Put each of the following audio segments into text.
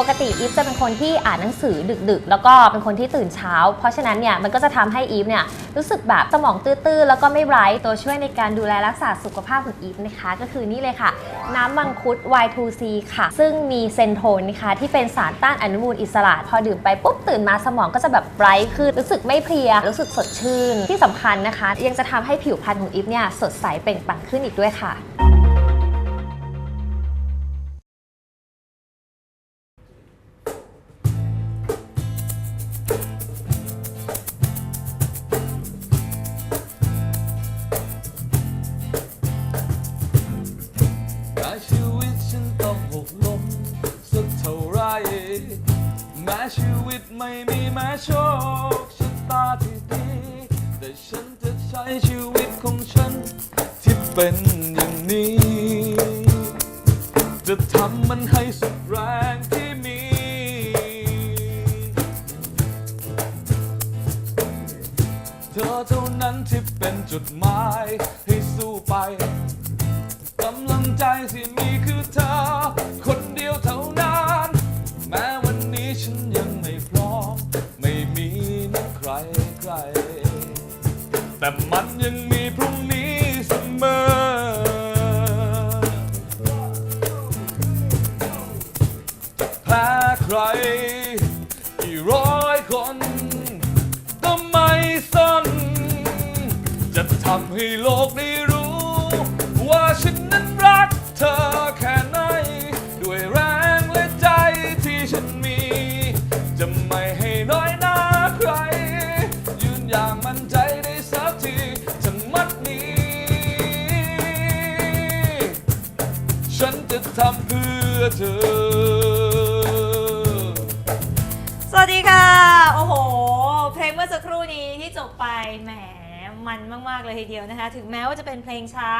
ปกติอีฟจะเป็นคนที่อ่านหนังสือดึกๆ แล้วก็เป็นคนที่ตื่นเช้า เพราะฉะนั้นเนี่ยมันก็จะทำให้อีฟเนี่ยรู้สึกแบบสมองตื้อๆ แล้วก็ไม่ไร้ตัวช่วยในการดูแลรักษาสุขภาพของอีฟนะคะ ก็คือนี่เลยค่ะ น้ำมังคุด Y2C ค่ะ ซึ่งมีเซนโทนนะคะที่เป็นสารต้านอนุมูลอิสระ พอดื่มไปปุ๊บตื่นมาสมองก็จะแบบไรท์ขึ้นรู้สึกไม่เพลีย รู้สึกสดชื่นที่สำคัญนะคะ ยังจะทำให้ผิวพรรณของอีฟเนี่ยสดใสเปล่งปลั่งขึ้นอีกด้วยค่ะ จะทำมันให้สุดแรงที่มี เธอเท่านั้นที่เป็นจุดหมายให้สู้ไปกำลังใจที่มีคือเธอ คนเดียวเท่านั้น แม้วันนี้ฉันยังไม่พร้อม ไม่มีนักใครใคร แต่มันยัง นี้ที่จบไปแหมมันมากๆเลยทีเดียวนะคะ ถึงแม้ว่าจะเป็นเพลงช้า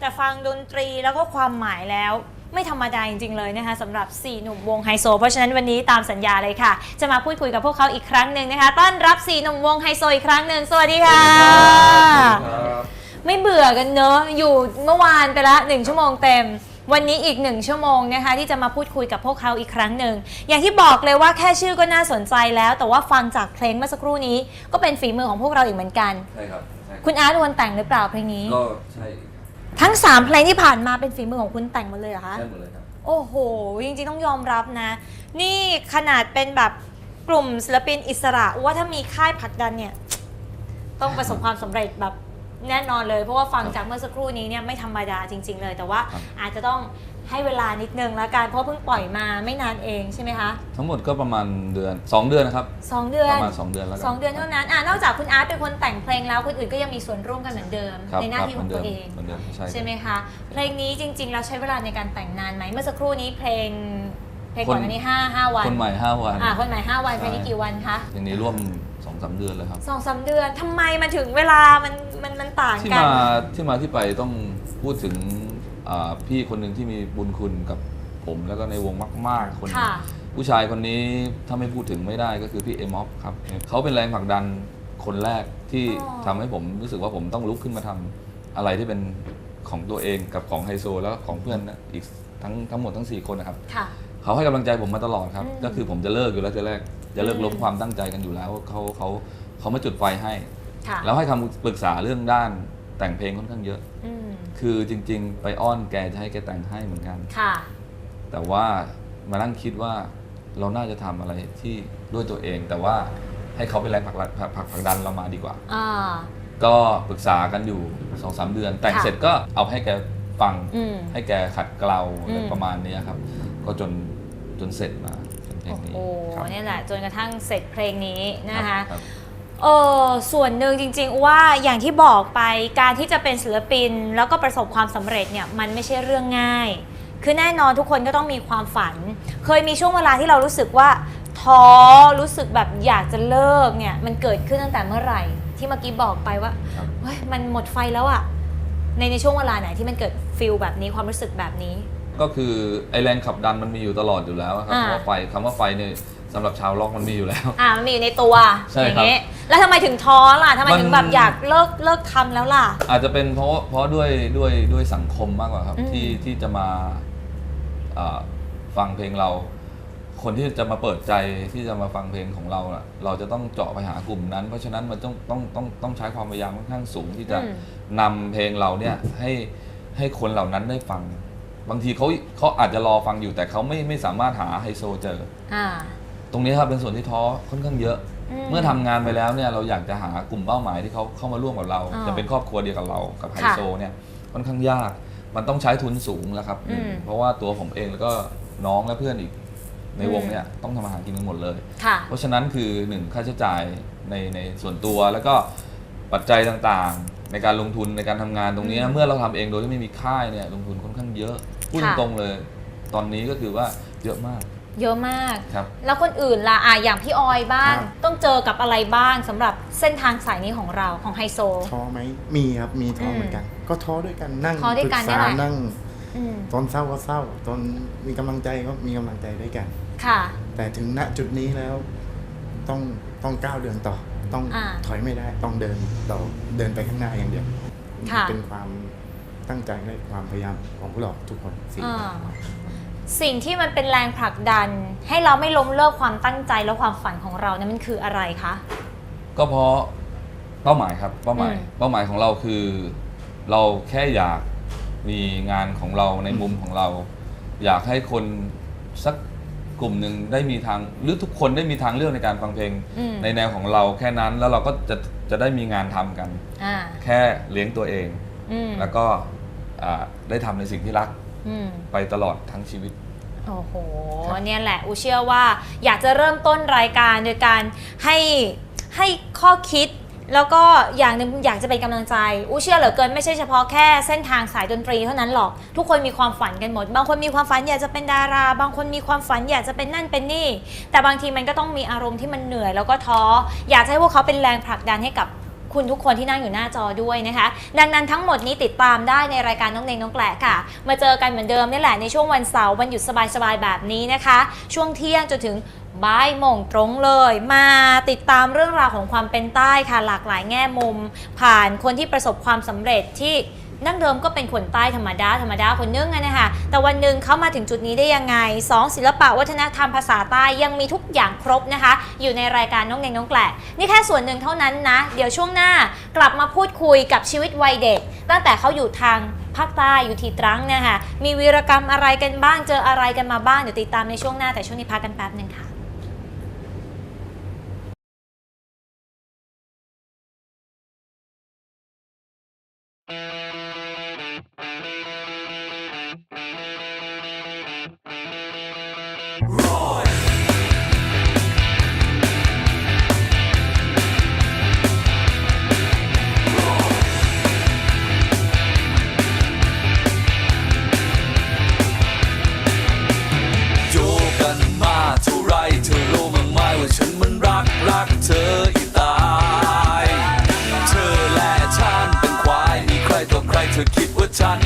แต่ฟังดนตรีแล้วก็ความหมายแล้วไม่ธรรมดาจริง ๆ เลยนะคะสำหรับ 4 หนุ่มวงไฮโซ เพราะฉะนั้นวันนี้ตามสัญญาเลยค่ะ จะมาพูดคุยกับพวกเขาอีกครั้งหนึ่งนะคะ ต้อนรับ 4 หนุ่มวงไฮโซอีกครั้งหนึ่งสวัสดีค่ะ ไม่เบื่อกันเนอะอยู่เมื่อวานไปละหนึ่งชั่วโมงเต็ม วันนี้อีกหนึ่งชั่วโมงนะคะที่จะมาพูดคุยกับพวกเขาอีกครั้งหนึ่งอย่างที่บอกเลยว่าแค่ชื่อก็น่าสนใจแล้ว แต่ว่าฟังจากเพลงเมื่อสักครู่นี้ ก็เป็นฝีมือของพวกเราอีกเหมือนกัน ใช่ครับใช่คุณอาร์ตเป็นคนแต่งหรือเปล่าเพลงนี้ ก็ใช่ทั้ง3เพลงที่ผ่านมาเป็นฝีมือของคุณแต่งหมดเลยเหรอคะ ใช่หมดเลยครับ โอ้โห จริงๆ ต้องยอมรับนะ นี่ขนาดเป็นแบบกลุ่มศิลปินอิสระว่าถ้ามีค่ายผลักดันเนี่ย ต้องประสบความสำเร็จแบบ แน่นอนเลยเพราะว่าฟังจากเมื่อสักครู่นี้เนี่ยไม่ธรรมดาจริง ๆ เลย แต่ว่าครับอาจจะต้องให้เวลานิดนึงละกันเพราะเพิ่งปล่อยมาไม่นานเองใช่ไหมคะ ทั้งหมดก็ประมาณเดือน 2 เดือนนะครับสองเดือนประมาณ 2 เดือนแล้วกัสองเดือนเท่านั้นอะนอกจากคุณอาร์ตเป็นคนแต่งเพลงแล้วคนอื่นก็ยังมีส่วนร่วมกันเหมือนเดิมครับในหน้าครับที่เหขมือองนเดิตัวมเองเหมือนเดิมใช่ใช่ไหมคะเพลงนี้จริงๆเราใช้เวลาในการแต่งนานไหมเมื่อสักครู่นี้เพลงเพลงก่อนอันนี้ห้าห้าวันคนใหม่5วันอ่าคนใหม่ห้าวันใช่เพลงนี้กี่วันคะอย่างนี้ร่วม2อสเดือนเลยครับสองสามเดือนทำไมมันถึงเวลามัน มันมันต่างที่กัน มาที่มาที่ไปต้องพูดถึงอ่าพี่คนหนึ่งที่มีบุญคุณกับผมแล้วก็ในวงมาก ๆ คนหนึ่งค่ะ ผู้ชายคนนี้ถ้าไม่พูดถึงไม่ได้ก็คือพี่เอมอฟครับเขาเป็นแรงผลักดันคนแรกที่อ๋อ ทำให้ผมรู้สึกว่าผมต้องลุกขึ้นมาทำอะไรที่เป็นของตัวเองกับของไฮโซแล้วก็ของเพื่อนนะอีกทั้งทั้งหมดทั้ง4คนนะครับ ค่ะ เขาให้กำลังใจผมมาตลอดครับ อืมก็คือผมจะเลิกอยู่แล้วทีแรกจะเลิกอืมล้มความตั้งใจกันอยู่แล้วเขาเขาเขามาจุดไฟให้ ค่ะแล้วให้คำปรึกษาเรื่องด้านแต่งเพลงค่อนข้างเยอะ อืมคือจริง ๆ ไปอ้อนแกจะให้แกแต่งให้เหมือนกัน ค่ะ แต่ว่ามานั่งคิดว่าเราน่าจะทำอะไรที่ด้วยตัวเอง แต่ว่าให้เขาเป็นแรงผลักดันผลักผลักผลักดันเรามาดีกว่า อ่า ก็ปรึกษากันอยู่สองสามเดือน แต่งค่ะ เสร็จก็เอาให้แกฟัง อืม ให้แกขัดเกลาอะไรอืม ประมาณนี้ครับ ก็จนจนเสร็จมาเป็นเพลงโอ้นี้โหครับนี่แหละ จนกระทั่งเสร็จเพลงนี้นะคะ รับ เออส่วนหนึ่งจริง ๆ ว่าอย่างที่บอกไปการที่จะเป็นศิลปิน แล้วก็ประสบความสำเร็จเนี่ยมันไม่ใช่เรื่องง่าย คือแน่นอนทุกคนก็ต้องมีความฝัน เคยมีช่วงเวลาที่เรารู้สึกว่าท้อรู้สึกแบบอยากจะเลิกเนี่ยมันเกิดขึ้นตั้งแต่เมื่อไหร่ ที่เมื่อกี้บอกไปว่าครับเฮ้ยมันหมดไฟแล้วอะในในช่วงเวลาไหนที่มันเกิดฟิลแบบนี้ความรู้สึกแบบนี้ ก็คือไอแรงขับดันมันมีอยู่ตลอดอยู่แล้วครับอ่าเพราะว่าไฟคำว่าไฟเนี่ยสำหรับชาวล็อกมันมีอยู่แล้ว อ่ามันมีอยู่ในตัวใช่อย่างครับเงี้ย แล้วทำไมถึงท้อล่ะทำไมถึงมันแบบอยากเลิกเลิกทำแล้วล่ะ อาจจะเป็นเพราะเพราะด้วยด้วยด้วยสังคมมากกว่าครับ อืม ที่ที่จะมาอ่าฟังเพลงเราคคนที่จะมาเปิดใจที่จะมาฟังเพลงของเราอะเราจะต้องเจาะไปหากลุ่มนั้น เพราะฉะนั้นมันต้องต้องต้องต้องใช้ความพยายามค่อนข้างสูงที่จะอืม นำเพลงเราเนี่ยให้ให้คนเหล่านั้นได้ฟัง บางทีเขาเขาอาจจะรอฟังอยู่แต่เขาไม่ไม่สามารถหาไฮโซเจอ อ่า ตรงนี้ครับเป็นส่วนที่ท้อค่อนข้างเยอะอืม เมื่อทำงานไปแล้วเนี่ยเราอยากจะหากลุ่มเป้าหมายที่เขาเข้ามาร่วมกับเราอ่าจะเป็นครอบครัวเดียวกับเรากับไฮค่ะโซเนี่ยค่อนข้างยากมันต้องใช้ทุนสูงแล้วครับอืมเพราะว่าตัวผมเองแล้วก็น้องและเพื่อนอีกในวงอืมเนี่ยต้องทำอาหารกินกันหมดเลยค่ะเพราะฉะนั้นคือหนึ่งค่าใช้จ่ายในในส่วนตัวแล้วก็ปัจจัยต่างๆ ในการลงทุนในการทำงานตรงเนี้ยอืมเมื่อเราทำเองโดยที่ไม่มีค่ายเนี่ยลงทุนค่อนข้างเยอะพูดค่ะตรงๆเลย ตอนนี้ก็คือว่าเยอะมาก เยอะมาก ครับ แล้วคนอื่นล่ะอะอย่างพี่ออยบ้าง ครับ ต้องเจอกับอะไรบ้างสำหรับเส้นทางสายนี้ของเราของไฮโซ ท้อไหมมีครับมีท้ออมเหมือนกัน ก็ท้อด้วยกันนั่งท้อด้วยกันปรึเนี่ยแหละ นั่ง อืมตอนเศร้าก็เศร้า ตอนมีกำลังใจก็มีกำลังใจด้วยกัน ค่ะ แต่ถึงณจุดนี้แล้ว ต้องต้องก้าวเดินต่อ ต้องอ่าถอยไม่ได้ ต้องเดินต่อเดินไปข้างหน้าอย่างเดียวค่ะ เป็นความตั้งใจและความพยายามของพวกเราทุกคนสี่อ่าคน สิ่งที่มันเป็นแรงผลักดัน ให้เราไม่ล้มเลิกความตั้งใจและความฝันของเราเนี่ยมันคืออะไรคะก็เพราะเป้าหมายครับเป้าหมายอืมเป้าหมายของเราคือ เราแค่อยากมีงานของเราในมุมของเรา อยากให้คนสักกลุ่มหนึ่งได้มีทางหรือทุกคนได้มีทางเลือกในการฟังเพลงอืมในแนวของเราแค่นั้นแล้วเราก็จะจะได้มีงานทำกันอ่าแค่เลี้ยงตัวเองอืมแล้วก็อ่าได้ทำในสิ่งที่รักอืม ไปตลอดทั้งชีวิตโอ้โหครับเนี่ยแหละอูเชื่อว่าอยากจะเริ่มต้นรายการโดยการให้ให้ข้อคิดแล้วก็อย่างหนึ่งอยากจะเป็นกำลังใจอูเชื่อเหลือเกินไม่ใช่เฉพาะแค่เส้นทางสายดนตรีเท่านั้นหรอก ทุกคนมีความฝันกันหมด บางคนมีความฝันอยากจะเป็นดารา บางคนมีความฝันอยากจะเป็นนั่นเป็นนี่ แต่บางทีมันก็ต้องมีอารมณ์ที่มันเหนื่อยแล้วก็ท้อ อยากจะให้พวกเขาเป็นแรงผลักดันให้กับ คุณทุกคนที่นั่งอยู่หน้าจอด้วยนะคะ ดังนั้นทั้งหมดนี้ติดตามได้ในรายการน้องเนงน้องแกละค่ะ มาเจอกันเหมือนเดิมนี่แหละในช่วงวันเสาร์วันหยุดสบายๆแบบนี้นะคะ ช่วงเที่ยงจนถึงบ่ายโมงตรงเลย มาติดตามเรื่องราวของความเป็นใต้ค่ะ หลากหลายแง่มุม ผ่านคนที่ประสบความสำเร็จที่ ดั้งเดิมก็เป็นคนใต้ธรรมดาธรรมดาคนนึงอะนะคะแต่วันหนึ่งเขามาถึงจุดนี้ได้ยังไงสองศิลปะวัฒนธรรมภาษาใต้ยังมีทุกอย่างครบนะคะ อยู่ในรายการน้องเนงน้องแกละนี่แค่ส่วนหนึ่งเท่านั้นนะ เดี๋ยวช่วงหน้ากลับมาพูดคุยกับชีวิตวัยเด็ก ตั้งแต่เขาอยู่ทางภาคใต้อยู่ที่ตรังนี่ยค่ะมีวีรกรรมอะไรกันบ้างเจออะไรกันมาบ้างเดี๋ยวติดตามในช่วงหน้าแต่ช่วงนี้พักกันแป๊บหนึ่งค่ะ ธอคิดว่าฉัน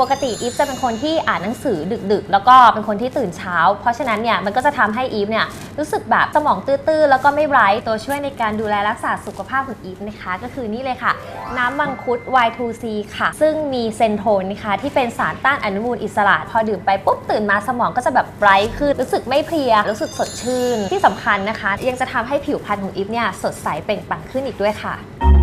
ปกติอีฟจะเป็นคนที่อ่านหนังสือดึกๆ แล้วก็เป็นคนที่ตื่นเช้า เพราะฉะนั้นเนี่ยมันก็จะทำให้อีฟเนี่ยรู้สึกแบบสมองตื้อๆ แล้วก็ไม่ไร้ตัวช่วยในการดูแลรักษาสุขภาพของอีฟนะคะ ก็คือนี่เลยค่ะ น้ำมังคุด Y2C ค่ะ ซึ่งมีเซนโทนนะคะที่เป็นสารต้านอนุมูลอิสระ พอดื่มไปปุ๊บตื่นมาสมองก็จะแบบไรท์ขึ้นรู้สึกไม่เพลีย รู้สึกสดชื่นที่สำคัญนะคะ ยังจะทำให้ผิวพรรณของอีฟเนี่ยสดใสเปล่งปลั่งขึ้นอีกด้วยค่ะ